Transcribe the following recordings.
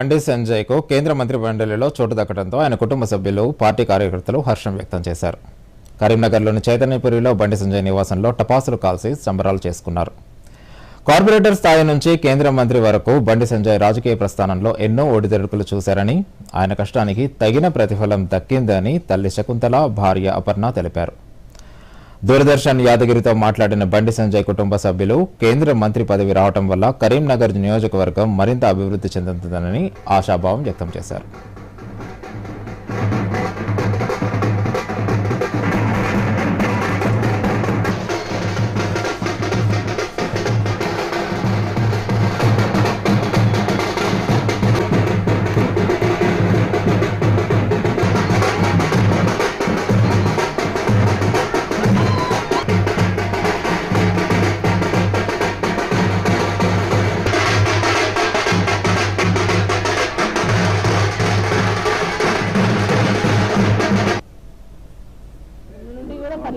బండి సంజయ్కు కేంద్ర మంత్రి మండలిలో చోటు దక్కడంతో ఆయన కుటుంబ సభ్యులు పార్టీ కార్యకర్తలు హర్షం వ్యక్తం చేశారు. కరీంనగర్లోని చైతన్యపురిలో బండి సంజయ్ నివాసంలో టపాసులు కాల్చి సంబరాలు చేసుకున్నారు. కార్పొరేటర్ స్థాయి నుంచి కేంద్ర మంత్రి వరకు బండి సంజయ్ రాజకీయ ప్రస్థానంలో ఎన్నో ఒడిదొడుకులు చూశారని ఆయన కష్టానికి తగిన ప్రతిఫలం దక్కిందని తల్లి శకుంతల భార్య అపర్ణ తెలిపారు. దూరదర్శన్ యాదగిరితో మాట్లాడిన బండి సంజయ్ కుటుంబ సభ్యులు కేంద్ర మంత్రి పదవి రావటం వల్ల కరీంనగర్ నియోజకవర్గం మరింత అభివృద్ధి చెందుతుందని ఆశాభావం వ్యక్తం చేశారు.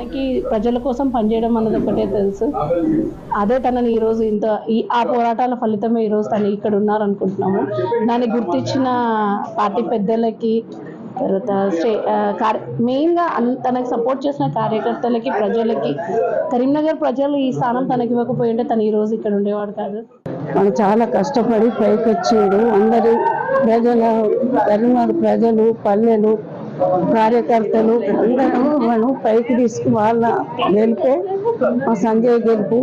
తనకి ప్రజల కోసం పనిచేయడం అన్నది ఒకటే తెలుసు. అదే తనని ఈరోజు ఇంత ఈ ఆ పోరాటాల ఫలితమే ఈరోజు తను ఇక్కడ ఉన్నారనుకుంటున్నాము. దాన్ని గుర్తించిన పార్టీ పెద్దలకి తర్వాత స్టే మెయిన్గా అన్- తనకు సపోర్ట్ చేసిన కార్యకర్తలకి ప్రజలకి కరీంనగర్ ప్రజలు ఈ స్థానం తనకి ఇవ్వకపోయి ఉంటే తను ఈరోజు ఇక్కడ ఉండేవాడు కాదు. మనం చాలా కష్టపడి పైకొచ్చాడు. అందరూ ప్రజల కరీంనగర్ ప్రజలు పల్లెలు కార్యకర్తలు అందరూ మనం పైకి తీసుకు వాళ్ళ గెలిపే మా సంజయ్ గెలుపు.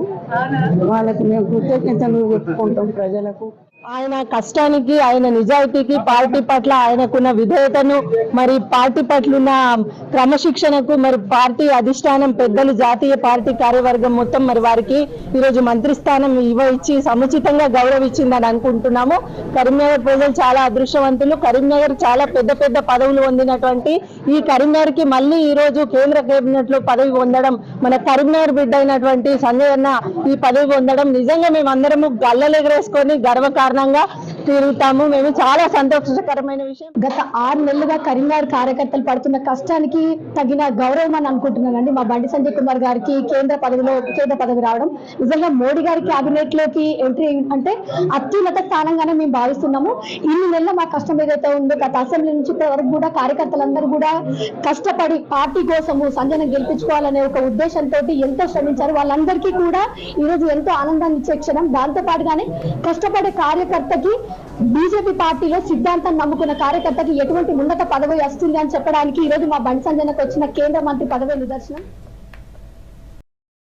వాళ్ళకి మేము కృతజ్ఞతలు చెప్పుకుంటాం ప్రజలకు. ఆయన కష్టానికి ఆయన నిజాయితీకి పార్టీ పట్ల ఆయనకున్న విధేయతను మరి పార్టీ పట్ల ఉన్న క్రమశిక్షణకు మరి పార్టీ అధిష్టానం పెద్దలు జాతీయ పార్టీ కార్యవర్గం మొత్తం మరి వారికి ఈరోజు మంత్రి స్థానం ఇవ్వచ్చి సముచితంగా గౌరవించిందని అనుకుంటున్నాము. కరీంనగర్ ప్రజలు చాలా అదృష్టవంతులు. కరీంనగర్ చాలా పెద్ద పెద్ద పదవులు పొందినటువంటి ఈ కరీంనగర్కి మళ్ళీ ఈ రోజు కేంద్ర కేబినెట్లో పదవి పొందడం మన కరీంనగర్ బిడ్డ అయినటువంటి సంజయ్ అన్న ఈ పదవి పొందడం. నిజంగా మేము గల్లలు ఎగరేసుకొని గర్వకారణంగా తిరుగుతాము మేము చాలా సంతోషకరమైన విషయం. గత ఆరు నెలలుగా కరీంనగర్ కార్యకర్తలు పడుతున్న కష్టానికి తగిన గౌరవం అని అనుకుంటున్నానండి. మా బండి సంజయ్ కుమార్ గారికి కేంద్ర పదవిలో కేంద్ర పదవి రావడం. నిజంగా మోడీ గారి కేబినెట్లోకి ఎంట్రీ అంటే అత్యున్నత స్థానంగానే మేము భావిస్తున్నాము. ఇన్ని నెలల మా కష్టం ఏదైతే ఉందో గత అసెంబ్లీ నుంచి ఇప్పటి వరకు కూడా కార్యకర్తలందరూ కూడా కష్టపడి పార్టీ కోసము సంజయ్ గెలిపించుకోవాలనే ఒక ఉద్దేశంతో ఎంతో శ్రమించారు. వాళ్ళందరికీ కూడా ఈరోజు ఎంతో ఆనందాన్ని ఇచ్చే క్షణం. దాంతో పాటుగానే కష్టపడే కార్యకర్తకి బీజేపీ పార్టీలో సిద్ధాంతం నమ్ముకున్న కార్యకర్తకి ఎటువంటి ఉన్నత పదవి వస్తుంది అని చెప్పడానికి ఈ రోజు మా బండి సంజనకు వచ్చిన కేంద్ర మంత్రి పదవి నిదర్శనం?